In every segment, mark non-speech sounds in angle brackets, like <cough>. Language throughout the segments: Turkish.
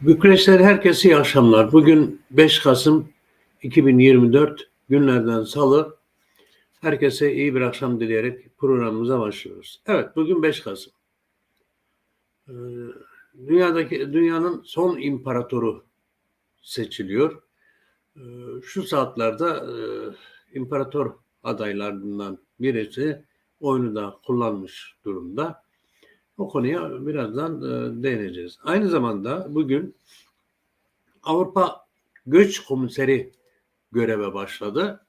Bükreşler herkese iyi akşamlar. Bugün 5 Kasım 2024 günlerden salı. Herkese iyi bir akşam dileyerek programımıza başlıyoruz. Evet bugün 5 Kasım. Ee, Dünyadaki dünyanın son imparatoru seçiliyor. Ee, Şu saatlerde e, imparator adaylarından birisi oyunu da kullanmış durumda. O konuya birazdan e, değineceğiz. Aynı zamanda bugün Avrupa Göç Komiseri göreve başladı.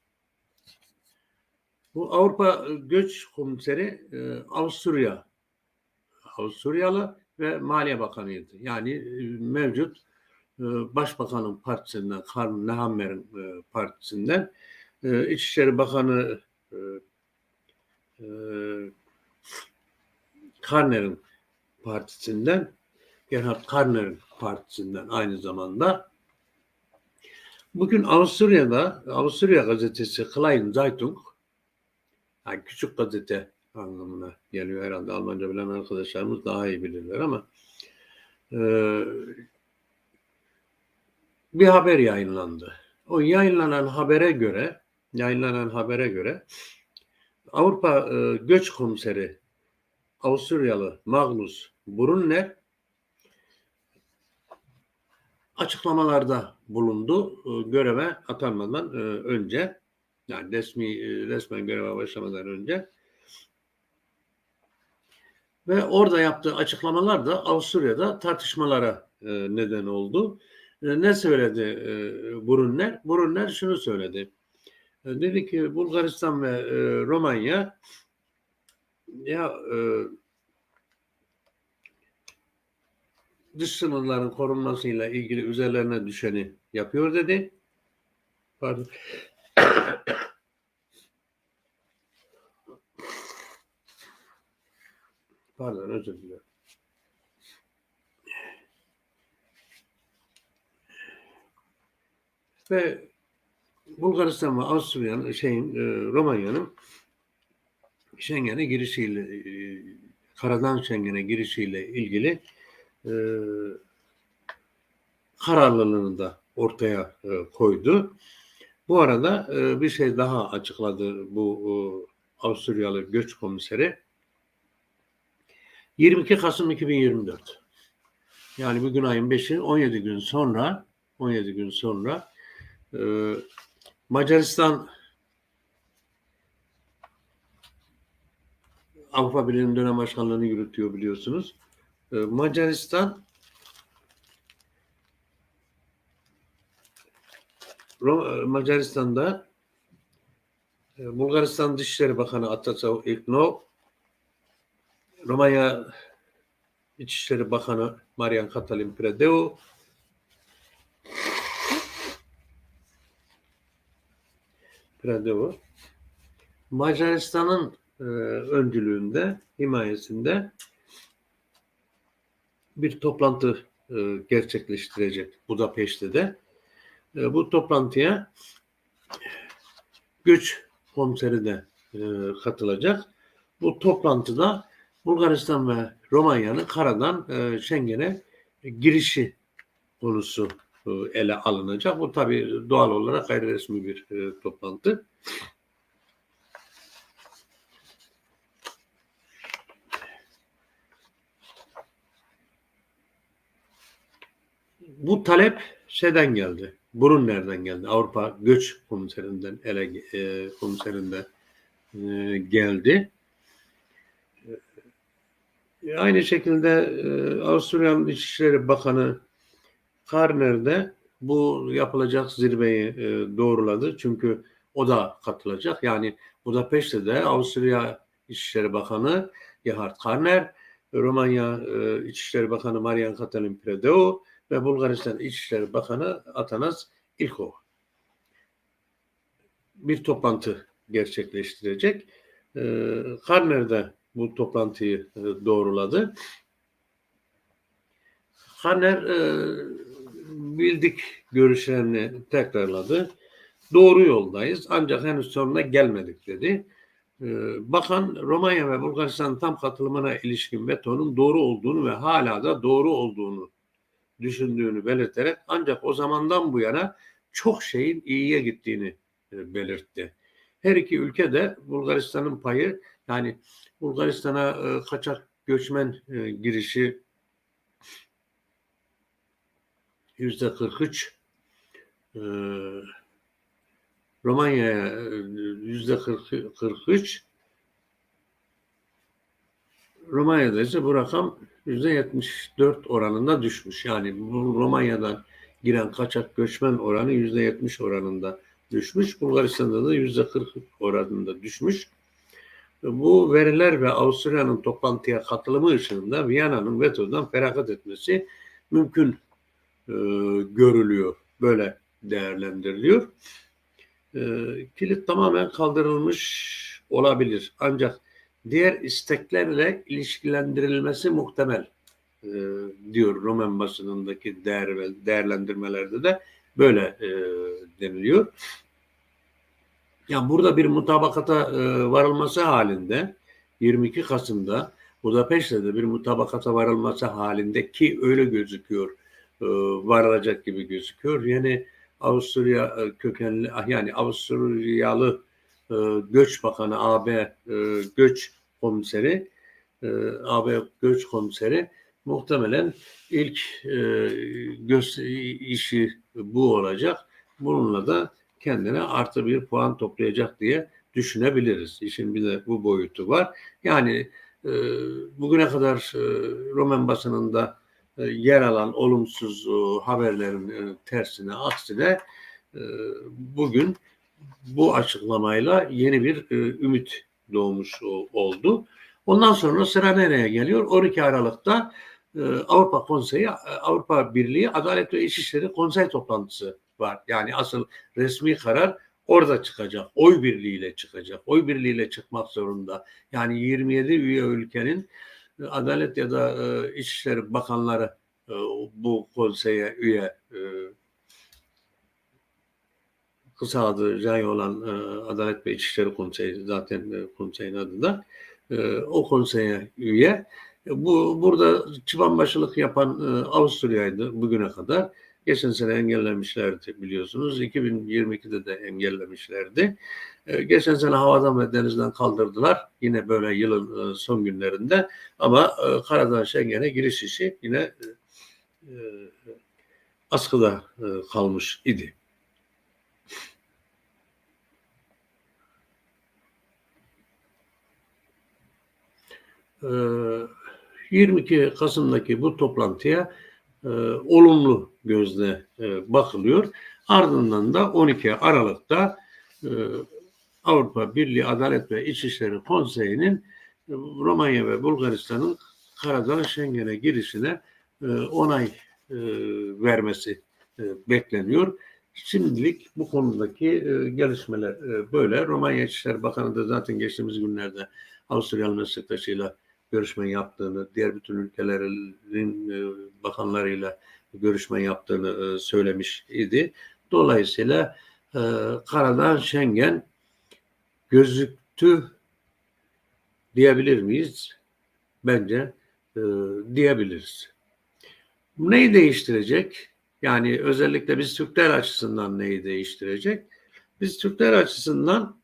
Bu Avrupa Göç Komiseri e, Avusturya, Avusturyalı ve Maliye Bakanıydı. Yani e, mevcut e, Başbakanın partisinden, Karl Nehammer'in partisinden İçişleri Bakanı Karner'in partisinden, Gerhard Karner'in partisinden aynı zamanda. Bugün Avusturya'da, Avusturya gazetesi Klein Zeitung, yani küçük gazete anlamına geliyor herhalde Almanca bilen arkadaşlarımız daha iyi bilirler ama e, bir haber yayınlandı. O yayınlanan habere göre, yayınlanan habere göre Avrupa e, Göç Komiseri Avusturyalı Magnus Brunner açıklamalarda bulundu e, göreve atanmadan e, önce yani resmi e, resmen göreve başlamadan önce ve orada yaptığı açıklamalar da Avusturya'da tartışmalara e, neden oldu. Ne söyledi Brunner? Brunner şunu söyledi. Dedi ki Bulgaristan ve Romanya ya e, dış sınırların korunmasıyla ilgili üzerlerine düşeni yapıyor dedi. Pardon. Pardon özür dilerim. Ve Bulgaristan ve Avusturya'nın şeyin e, Romanya'nın Schengen'e girişiyle e, karadan Schengen'e girişiyle ilgili e, kararlılığını da ortaya e, koydu. Bu arada e, bir şey daha açıkladı bu e, Avusturyalı göç komiseri. 22 Kasım 2024. Yani bugün ayın 5'i 17 gün sonra 17 gün sonra e, Macaristan Avrupa Birliği'nin dönem başkanlığını yürütüyor biliyorsunuz. Ee, Macaristan Ro- Macaristan'da e, Bulgaristan Dışişleri Bakanı Atatürk İlknov Romanya İçişleri Bakanı Marian Katalin Predeu Predeu Macaristan'ın e, öncülüğünde, himayesinde bir toplantı e, gerçekleştirecek Budapeşte'de. E, bu toplantıya göç komiseri de e, katılacak. Bu toplantıda Bulgaristan ve Romanya'nın karadan e, Schengen'e girişi konusu ele alınacak. Bu tabii doğal olarak gayri resmi bir toplantı. Bu talep şeyden geldi. Brunner'den geldi. Avrupa Göç Komiserinden ele e, komiserinden e, geldi. E, aynı şekilde e, Avusturya'nın İçişleri Bakanı Karner de bu yapılacak zirveyi e, doğruladı. Çünkü o da katılacak. Yani Budapeşte de Avusturya İçişleri Bakanı Gerhard Karner, Romanya e, İçişleri Bakanı Marian Katalin Predeu, ve Bulgaristan İçişleri Bakanı Atanas İlkov bir toplantı gerçekleştirecek. E, Karner de bu toplantıyı e, doğruladı. Karner e, bildik görüşlerini tekrarladı. Doğru yoldayız ancak henüz sonuna gelmedik dedi. E, Bakan Romanya ve Bulgaristan tam katılımına ilişkin vetonun doğru olduğunu ve hala da doğru olduğunu düşündüğünü belirterek ancak o zamandan bu yana çok şeyin iyiye gittiğini e, belirtti. Her iki ülke de Bulgaristan'ın payı yani Bulgaristan'a e, kaçak göçmen e, girişi yüzde 43 e, Romanya'ya yüzde 43 Romanya'da ise bu rakam 74 oranında düşmüş. Yani Romanya'dan giren kaçak göçmen oranı yüzde 70 oranında düşmüş. Bulgaristan'da da yüzde 40 oranında düşmüş. Bu veriler ve Avusturya'nın toplantıya katılımı ışığında Viyana'nın vetodan feragat etmesi mümkün e, görülüyor. Böyle değerlendiriliyor. E, kilit tamamen kaldırılmış olabilir. Ancak diğer isteklerle ilişkilendirilmesi muhtemel e, diyor Roman basınındaki değer değerlendirmelerde de böyle e, deniliyor. Yani burada bir mutabakata e, varılması halinde 22 Kasım'da Budapeşte'de de bir mutabakata varılması halinde ki öyle gözüküyor e, varılacak gibi gözüküyor. Yani Avusturya kökenli yani Avusturyalı e, Göç Bakanı AB e, Göç Komiseri e, AB Göç Komiseri muhtemelen ilk e, işi bu olacak. Bununla da kendine artı bir puan toplayacak diye düşünebiliriz. İşin bir de bu boyutu var. Yani bugüne kadar e, Roman basınında yer alan olumsuz haberlerin tersine, aksine bugün bu açıklamayla yeni bir e, ümit doğmuş o, oldu. Ondan sonra sıra nereye geliyor? 12 Aralık'ta e, Avrupa Konseyi, e, Avrupa Birliği Adalet ve İçişleri Konsey toplantısı var. Yani asıl resmi karar orada çıkacak. Oy birliğiyle çıkacak. Oy birliğiyle çıkmak zorunda. Yani 27 üye ülkenin e, Adalet ya da e, İçişleri Bakanları e, bu konseye üye e, Jay olan e, Adalet ve İçişleri Konseyi zaten e, konseyin adı da e, o konseye üye. E, bu burada çıbanbaşılık yapan e, Avusturya'ydı bugüne kadar. Geçen sene engellemişlerdi biliyorsunuz. 2022'de de engellemişlerdi. Ee, geçen sene havadan ve denizden kaldırdılar. Yine böyle yılın e, son günlerinde. Ama e, karadan Schengen'e giriş işi yine e, askıda kalmış idi. 22 Kasım'daki bu toplantıya e, olumlu gözle e, bakılıyor. Ardından da 12 Aralık'ta e, Avrupa Birliği Adalet ve İçişleri Konseyi'nin e, Romanya ve Bulgaristan'ın karadan Schengen'e girişine e, onay e, vermesi e, bekleniyor. Şimdilik bu konudaki e, gelişmeler e, böyle. Romanya İçişleri Bakanı da zaten geçtiğimiz günlerde Avusturyalı meslektaşıyla görüşme yaptığını, diğer bütün ülkelerin e, bakanlarıyla görüşme yaptığını e, söylemiş idi. Dolayısıyla e, karadan Schengen gözüktü diyebilir miyiz? Bence diyebiliriz. Neyi değiştirecek? Yani özellikle biz Türkler açısından neyi değiştirecek? Biz Türkler açısından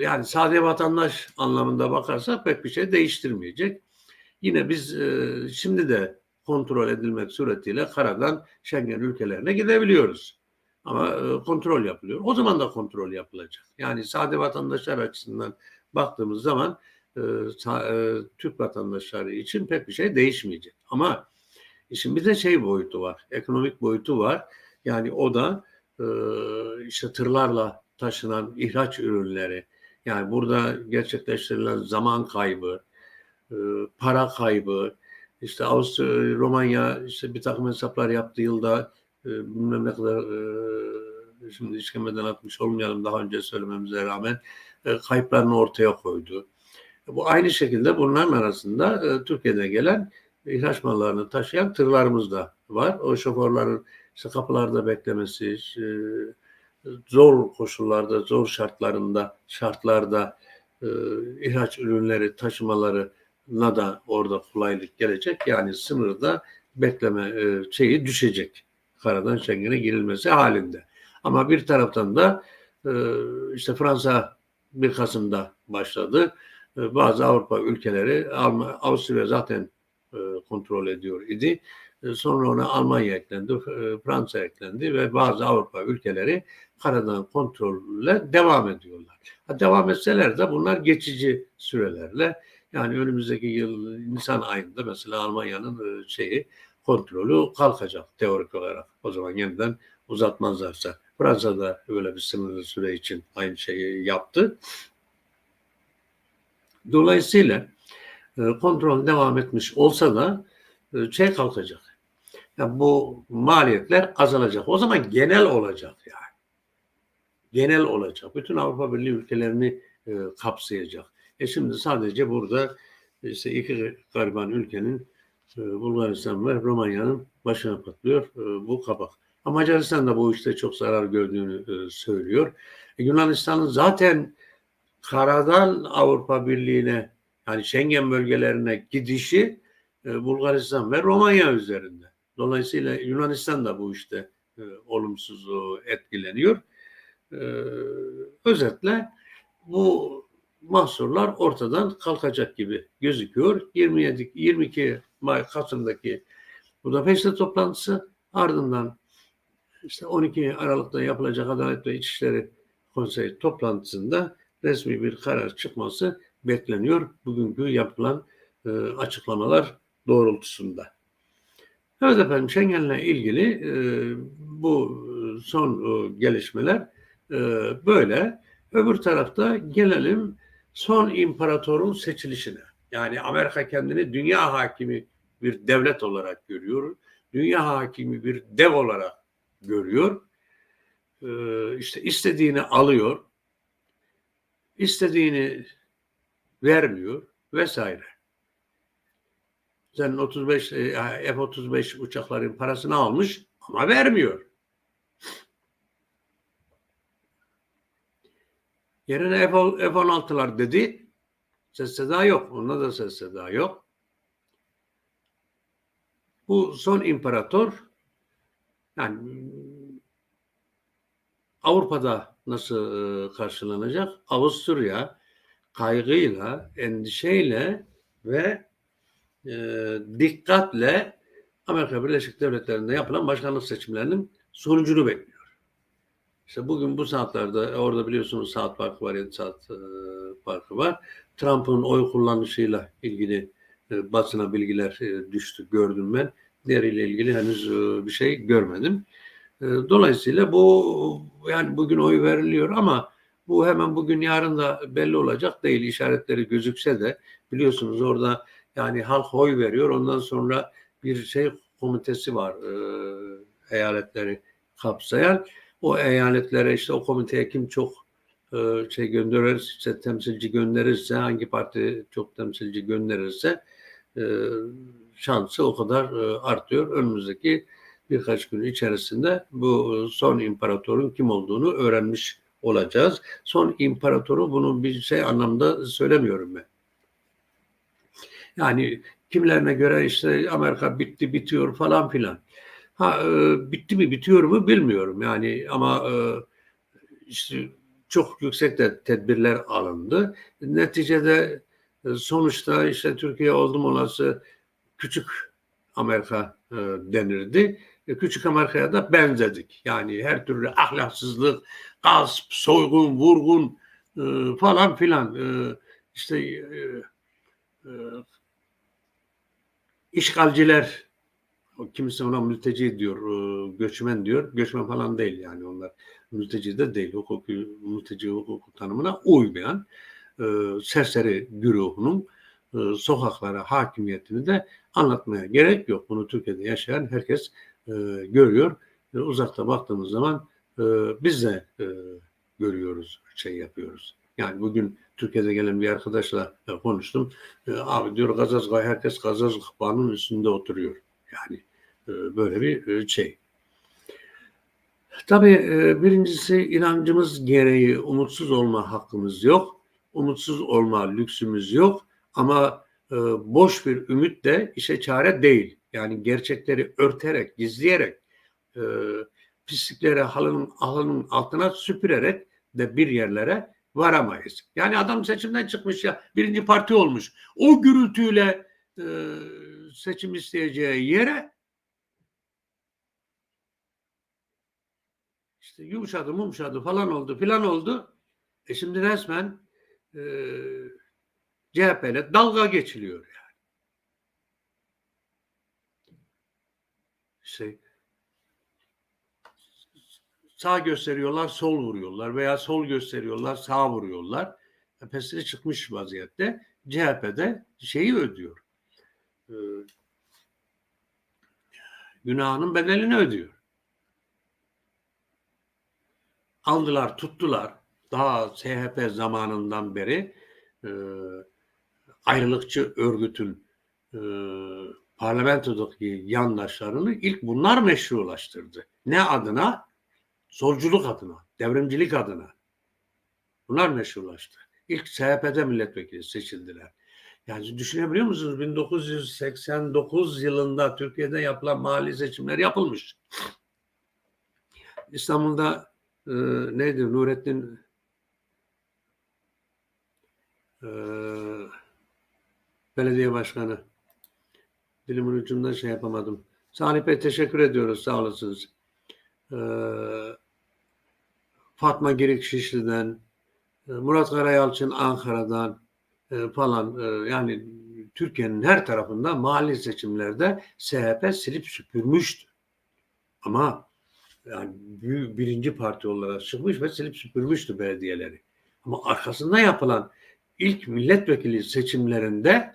yani sade vatandaş anlamında bakarsak pek bir şey değiştirmeyecek. Yine biz e, şimdi de kontrol edilmek suretiyle karadan Schengen ülkelerine gidebiliyoruz. Ama e, kontrol yapılıyor. O zaman da kontrol yapılacak. Yani sade vatandaşlar açısından baktığımız zaman e, Türk vatandaşları için pek bir şey değişmeyecek. Ama işin bir de şey boyutu var. Ekonomik boyutu var. Yani o da işte tırlarla taşınan ihraç ürünleri yani burada gerçekleştirilen zaman kaybı, e, para kaybı, işte Avusturya, Romanya işte bir takım hesaplar yaptı yılda e, bilmem ne kadar e, şimdi işkemeden atmış olmayalım daha önce söylememize rağmen kayıplarını ortaya koydu. Bu aynı şekilde bunların arasında Türkiye'de gelen ihraç mallarını taşıyan tırlarımız da var. O şoförlerin işte kapılarda beklemesi, zor koşullarda, zor şartlarında, şartlarda e, ihraç ürünleri taşımalarına da orada kolaylık gelecek. Yani sınırda bekleme e, şeyi düşecek. Karadan Schengen'e girilmesi halinde. Ama bir taraftan da e, işte Fransa 1 Kasım'da başladı. E, bazı Avrupa ülkeleri Avusturya zaten e, kontrol ediyor idi. E, Sonra ona Almanya eklendi, e, Fransa eklendi ve bazı Avrupa ülkeleri karadan kontrolle devam ediyorlar. Ha, devam etseler de bunlar geçici sürelerle yani önümüzdeki yıl Nisan ayında mesela Almanya'nın e, şeyi kontrolü kalkacak teorik olarak. O zaman yeniden uzatmazlarsa. Fransa da öyle bir sınırlı süre için aynı şeyi yaptı. Dolayısıyla kontrol devam etmiş olsa da şey kalkacak. Yani bu maliyetler azalacak. O zaman genel olacak yani. Genel olacak. Bütün Avrupa Birliği ülkelerini e, kapsayacak. E şimdi sadece burada işte iki gariban ülkenin e, Bulgaristan ve Romanya'nın başına patlıyor e, bu kabak. Ama Macaristan da bu işte çok zarar gördüğünü e, söylüyor. E, Yunanistan'ın zaten karadan Avrupa Birliği'ne yani Schengen bölgelerine gidişi e, Bulgaristan ve Romanya üzerinde. Dolayısıyla Yunanistan da bu işte e, olumsuz etkileniyor. E, özetle bu mahsurlar ortadan kalkacak gibi gözüküyor. 27 22 May Kasım'daki Budapeşte toplantısı ardından işte 12 Aralık'ta yapılacak Adalet ve İçişleri Konseyi toplantısında resmi bir karar çıkması bekleniyor. Bugünkü yapılan e, açıklamalar doğrultusunda. Evet efendim Schengen'le ilgili e, bu son e, gelişmeler e, böyle. Öbür tarafta gelelim son imparatorun seçilişine. Yani Amerika kendini dünya hakimi bir devlet olarak görüyor. Dünya hakimi bir dev olarak görüyor. Ee, işte istediğini alıyor. istediğini vermiyor vesaire. Sen 35 e, F-35 uçakların parasını almış ama vermiyor. Yerine F-16'lar dedi. Ses seda yok. Onda da ses seda yok. Bu son imparator yani Avrupa'da nasıl e, karşılanacak? Avusturya kaygıyla, endişeyle ve dikkatle Amerika Birleşik Devletleri'nde yapılan başkanlık seçimlerinin sonucunu bekliyor. İşte bugün bu saatlerde orada biliyorsunuz saat farkı var, 7 saat e, farkı var. Trump'ın oy kullanışıyla ilgili e, basına bilgiler e, düştü, gördüm ben. Diğeriyle ilgili henüz e, bir şey görmedim. E, dolayısıyla bu yani bugün oy veriliyor ama bu hemen bugün yarın da belli olacak değil. İşaretleri gözükse de biliyorsunuz orada yani halk oy veriyor. Ondan sonra bir şey komitesi var e, eyaletleri kapsayan. O eyaletlere işte o komiteye kim çok e, şey gönderirse, temsilci gönderirse, hangi parti çok temsilci gönderirse e, şansı o kadar e, artıyor. Önümüzdeki birkaç gün içerisinde bu son imparatorun kim olduğunu öğrenmiş olacağız. Son imparatoru bunu bir şey anlamda söylemiyorum ben. Yani kimlerine göre işte Amerika bitti bitiyor falan filan. Ha e, bitti mi bitiyor mu bilmiyorum yani ama e, işte çok yüksek de tedbirler alındı. Neticede e, sonuçta işte Türkiye oldum olası küçük Amerika e, denirdi. E, küçük Amerika'ya da benzedik. Yani her türlü ahlaksızlık, gasp, soygun, vurgun e, falan filan e, işte e, e, işgalciler kimisi ona mülteci diyor, e, göçmen diyor. Göçmen falan değil yani onlar. Mülteci de değil. Hukuku, mülteci hukuku tanımına uymayan e, serseri güruhunun e, sokaklara hakimiyetini de anlatmaya gerek yok. Bunu Türkiye'de yaşayan herkes e, görüyor. E, uzakta baktığımız zaman e, biz de e, görüyoruz, şey yapıyoruz. Yani bugün Türkiye'de gelen bir arkadaşla konuştum. E, abi diyor Gazazgay herkes Gazazgay'ın üstünde oturuyor. Yani e, böyle bir e, şey. Tabii birincisi inancımız gereği umutsuz olma hakkımız yok. Umutsuz olma lüksümüz yok. Ama boş bir ümit de işe çare değil. yani gerçekleri örterek, gizleyerek, e, pislikleri halının, halının altına süpürerek de bir yerlere varamayız. Yani adam seçimden çıkmış ya birinci parti olmuş. O gürültüyle e, seçim isteyeceği yere işte yumuşadı mumuşadı falan oldu filan oldu. E şimdi resmen e, CHP'yle dalga geçiliyor yani. İşte sağ gösteriyorlar, sol vuruyorlar veya sol gösteriyorlar, sağ vuruyorlar. Tepesine çıkmış vaziyette. CHP'de şeyi ödüyor. Ee, günahının bedelini ödüyor. Aldılar, tuttular. Daha SHP zamanından beri e, ayrılıkçı örgütün e, parlamentodaki yandaşlarını ilk bunlar meşrulaştırdı. Ne adına? Solculuk adına, devrimcilik adına. Bunlar meşrulaştı. İlk SHP'de milletvekili seçildiler. Yani düşünebiliyor musunuz? 1989 yılında Türkiye'de yapılan mahalli seçimler yapılmış. İstanbul'da e, neydi Nurettin e, belediye başkanı dilimin ucundan şey yapamadım. Salih Bey teşekkür ediyoruz. Sağ olasınız. E, Fatma Girik Şişli'den, e, Murat Karayalçın Ankara'dan e, falan e, yani Türkiye'nin her tarafında mahalli seçimlerde SHP silip süpürmüştü. Ama yani birinci parti olarak çıkmış ve silip süpürmüştü belediyeleri. Ama arkasında yapılan ilk milletvekili seçimlerinde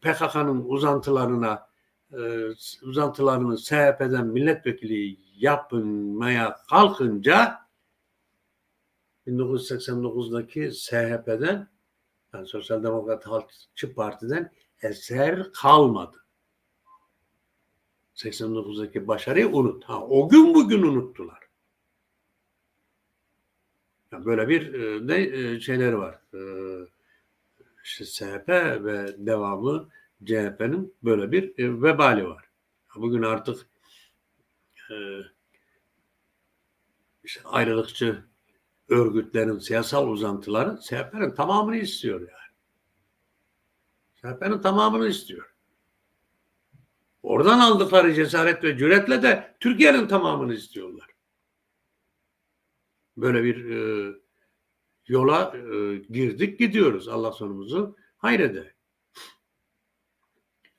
PKK'nın uzantılarına uzantılarını SHP'den milletvekili yapmaya kalkınca 1989'daki SHP'den yani Sosyal Demokrat Halkçı Parti'den eser kalmadı. 89'daki başarıyı unut. Ha, o gün bugün unuttular. Yani böyle bir e, de e, şeyleri var. E, işte SHP ve devamı CHP'nin böyle bir vebali var. Bugün artık işte ayrılıkçı örgütlerin siyasal uzantıları CHP'nin tamamını istiyor yani. CHP'nin tamamını istiyor. Oradan aldıkları cesaret ve cüretle de Türkiye'nin tamamını istiyorlar. Böyle bir e, yola e, girdik gidiyoruz. Allah sonumuzu hayrede.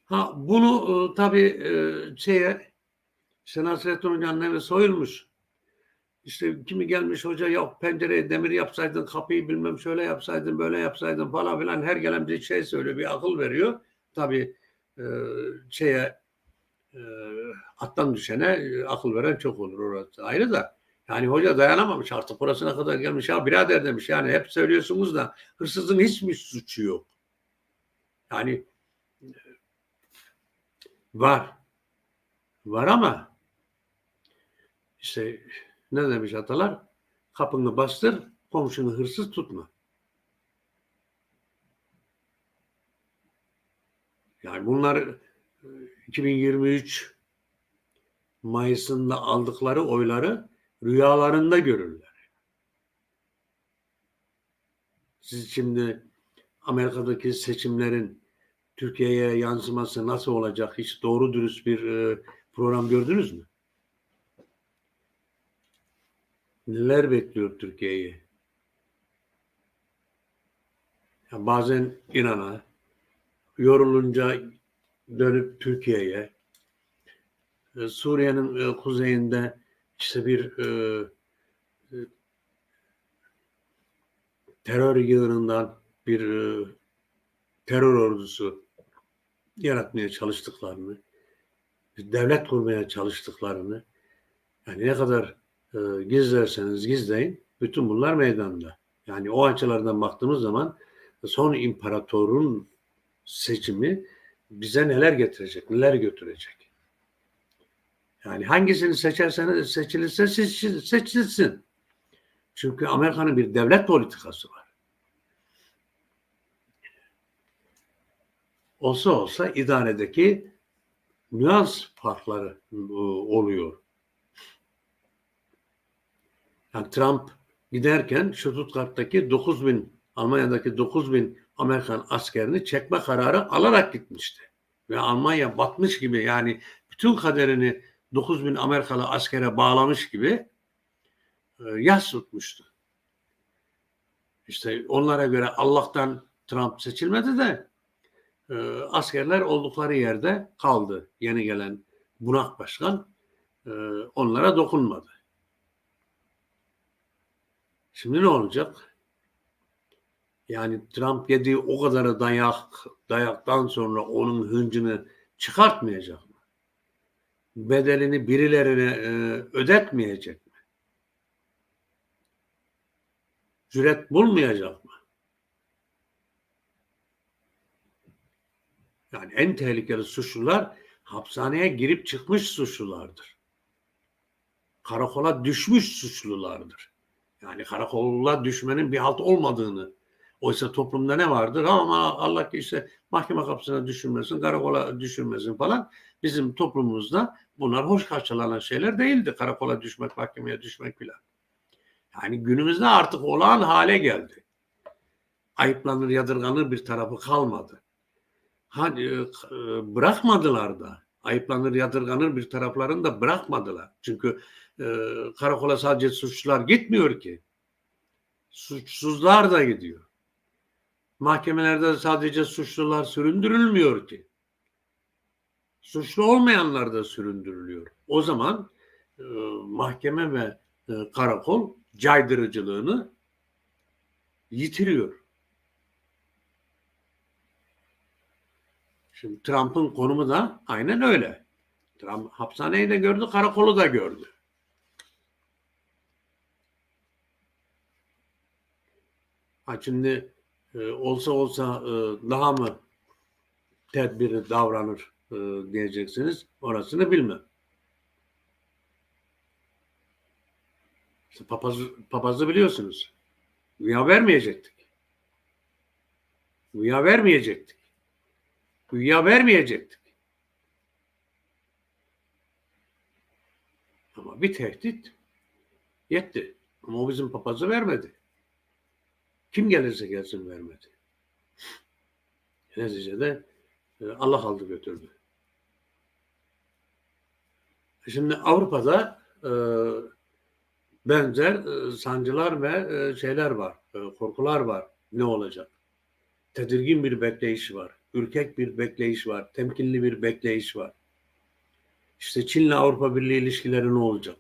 Ha bunu e, tabii e, şeye işte Nasrettin Hoca'nın evi soyulmuş. İşte kimi gelmiş hoca yok pencereye demir yapsaydın kapıyı bilmem şöyle yapsaydın böyle yapsaydın falan filan her gelen bir şey söylüyor bir akıl veriyor. Tabii e, şeye e, attan düşene e, akıl veren çok olur orası ayrı da. Yani hoca dayanamamış artık burasına kadar gelmiş ya birader demiş yani hep söylüyorsunuz da hırsızın hiç mi suçu yok? Yani e, var. Var ama işte ne demiş atalar? Kapını bastır, komşunu hırsız tutma. Yani bunlar 2023 e, Mayıs'ında aldıkları oyları rüyalarında görürler. Siz şimdi Amerika'daki seçimlerin Türkiye'ye yansıması nasıl olacak? Hiç doğru dürüst bir e, program gördünüz mü? Neler bekliyor Türkiye'yi? Yani bazen inana, yorulunca dönüp Türkiye'ye, e, Suriye'nin e, kuzeyinde işte bir e, e, terör yığınından bir e, terör ordusu yaratmaya çalıştıklarını, bir devlet kurmaya çalıştıklarını, yani ne kadar e, gizlerseniz gizleyin, bütün bunlar meydanda. Yani o açılardan baktığımız zaman son imparatorun seçimi bize neler getirecek, neler götürecek. Yani hangisini seçerseniz seçilirse seçilsin. Çünkü Amerika'nın bir devlet politikası var. Olsa olsa idaredeki nüans farkları e, oluyor. Yani Trump giderken Stuttgart'taki 9 bin Almanya'daki 9 bin Amerikan askerini çekme kararı alarak gitmişti. Ve Almanya batmış gibi yani bütün kaderini 9 bin Amerikalı askere bağlamış gibi e, yas tutmuştu. İşte onlara göre Allah'tan Trump seçilmedi de e, askerler oldukları yerde kaldı. Yeni gelen bunak başkan e, onlara dokunmadı. Şimdi ne olacak? Yani Trump yediği o kadarı dayak, dayaktan sonra onun hıncını çıkartmayacak mı? Bedelini birilerine e, ödetmeyecek mi? Cüret bulmayacak mı? Yani en tehlikeli suçlular hapishaneye girip çıkmış suçlulardır. Karakola düşmüş suçlulardır. Yani karakola düşmenin bir halt olmadığını oysa toplumda ne vardır ama Allah ki işte mahkeme kapısına düşürmesin, karakola düşürmesin falan. Bizim toplumumuzda bunlar hoş karşılanan şeyler değildi. Karakola düşmek, mahkemeye düşmek filan. Yani günümüzde artık olağan hale geldi. Ayıplanır, yadırganır bir tarafı kalmadı. Hani e, bırakmadılar da. Ayıplanır, yadırganır bir taraflarını da bırakmadılar. Çünkü e, karakola sadece suçlular gitmiyor ki. Suçsuzlar da gidiyor. Mahkemelerde sadece suçlular süründürülmüyor ki. Suçlu olmayanlar da süründürülüyor. O zaman e, mahkeme ve e, karakol caydırıcılığını yitiriyor. Şimdi Trump'ın konumu da aynen öyle. Trump hapishaneyi de gördü, karakolu da gördü. Ha şimdi e, olsa olsa e, daha mı tedbiri davranır e, diyeceksiniz. Orasını bilmem. İşte papaz, papazı biliyorsunuz. Dünya vermeyecektik. Dünya vermeyecektik. Dünya vermeyecektik. Ama bir tehdit yetti. Ama o bizim papazı vermedi. Kim gelirse gelsin vermedi. Neticede e, Allah aldı götürdü. Şimdi Avrupa'da e, benzer e, sancılar ve şeyler var, korkular var. Ne olacak? Tedirgin bir bekleyiş var. Ürkek bir bekleyiş var. Temkinli bir bekleyiş var. İşte Çin'le Avrupa Birliği ilişkileri ne olacak?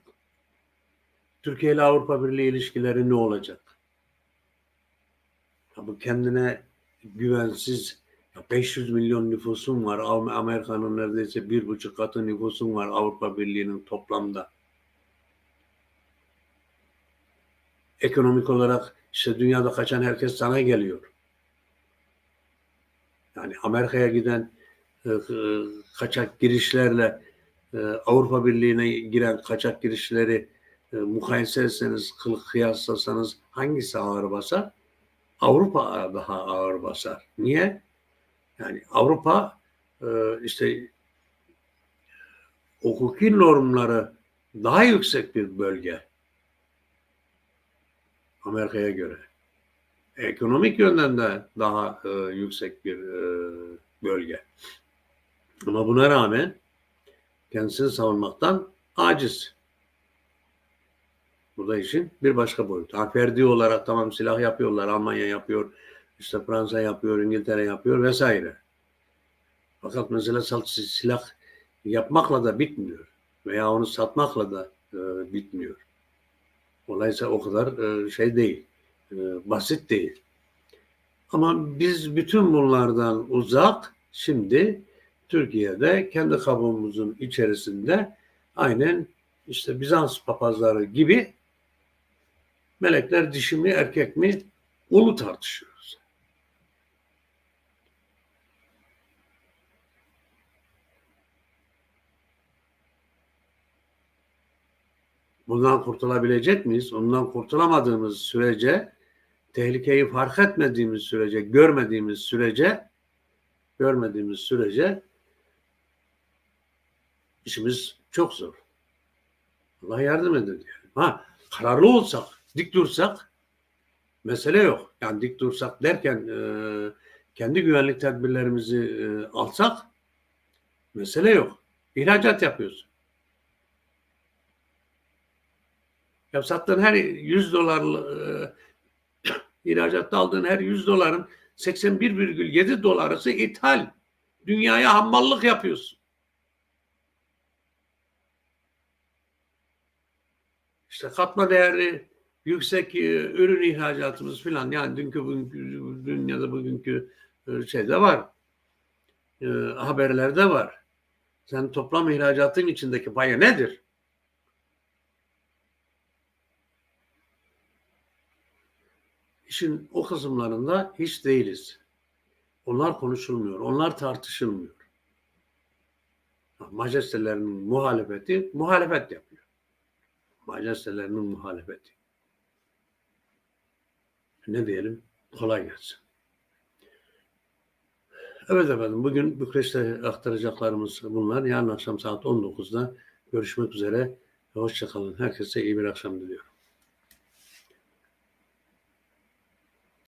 Türkiye ile Avrupa Birliği ilişkileri ne olacak? Bu kendine güvensiz 500 milyon nüfusun var. Amerika'nın neredeyse bir buçuk katı nüfusun var Avrupa Birliği'nin toplamda. Ekonomik olarak işte dünyada kaçan herkes sana geliyor. Yani Amerika'ya giden e, e, kaçak girişlerle e, Avrupa Birliği'ne giren kaçak girişleri mukayese etseniz, kıyaslasanız hangisi ağır basar? Avrupa daha ağır basar. Niye? Yani Avrupa e, işte hukuki normları daha yüksek bir bölge Amerika'ya göre. Ekonomik yönden de daha e, yüksek bir e, bölge. Ama buna rağmen kendisini savunmaktan aciz. Bu da işin bir başka boyutu. Ha, ferdi olarak tamam silah yapıyorlar. Almanya yapıyor, işte Fransa yapıyor, İngiltere yapıyor vesaire. Fakat mesela silah yapmakla da bitmiyor. Veya onu satmakla da e, bitmiyor. Dolayısıyla o kadar e, şey değil. E, basit değil. Ama biz bütün bunlardan uzak şimdi Türkiye'de kendi kabuğumuzun içerisinde aynen işte Bizans papazları gibi melekler dişi mi erkek mi onu tartışıyoruz. Bundan kurtulabilecek miyiz? Ondan kurtulamadığımız sürece tehlikeyi fark etmediğimiz sürece, görmediğimiz sürece görmediğimiz sürece İşimiz çok zor. Allah yardım edin diyelim. Ha, kararlı olsak, dik dursak mesele yok. Yani dik dursak derken e, kendi güvenlik tedbirlerimizi e, alsak mesele yok. İhracat yapıyorsun. Ya sattığın her 100 dolar e, <coughs> ihracatta aldığın her 100 doların 81,7 dolarısı ithal. Dünyaya hammallık yapıyorsun. İşte katma değeri yüksek e, ürün ihracatımız filan yani dünkü bugünkü dünyada bugünkü e, şeyde var. E, haberlerde var. Sen toplam ihracatın içindeki payı nedir? İşin o kısımlarında hiç değiliz. Onlar konuşulmuyor. Onlar tartışılmıyor. Majestelerinin muhalefeti muhalefet yapıyor. Majestelerinin muhalefeti. Ne diyelim? Kolay gelsin. Evet efendim bugün Bükreş'te aktaracaklarımız bunlar. Yarın akşam saat 19'da görüşmek üzere. Hoşçakalın. Herkese iyi bir akşam diliyorum.